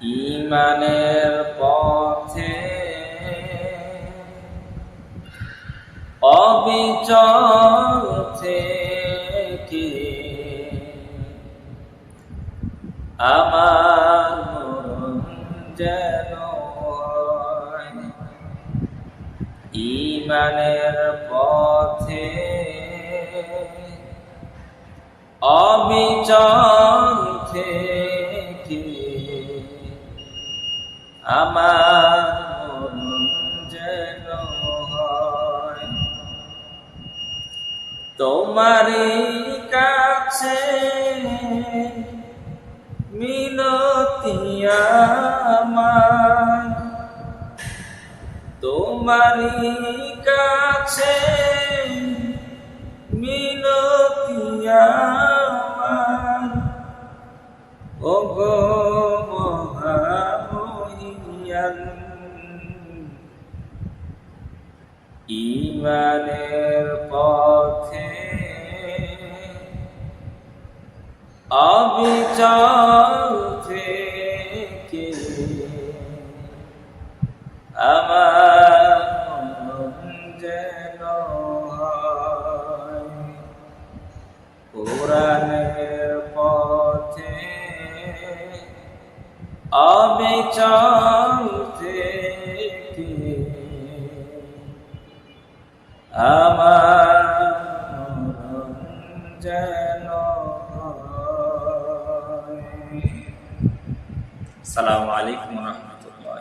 ইমানের পথে অবিচল থেকে আমার যেন ইমানের পথে অবিচল আমার যেন হয়। কাছে মিনতি আমার। তোমারই কাছে মিনতি আমার। ও গো মহামহিয়ান ইমানের পথে অবিচল থেকে আমার যেন হয়। অবিচল থেকে আমার যেন। সালামু আলাইকুম রহমতুল্লাহ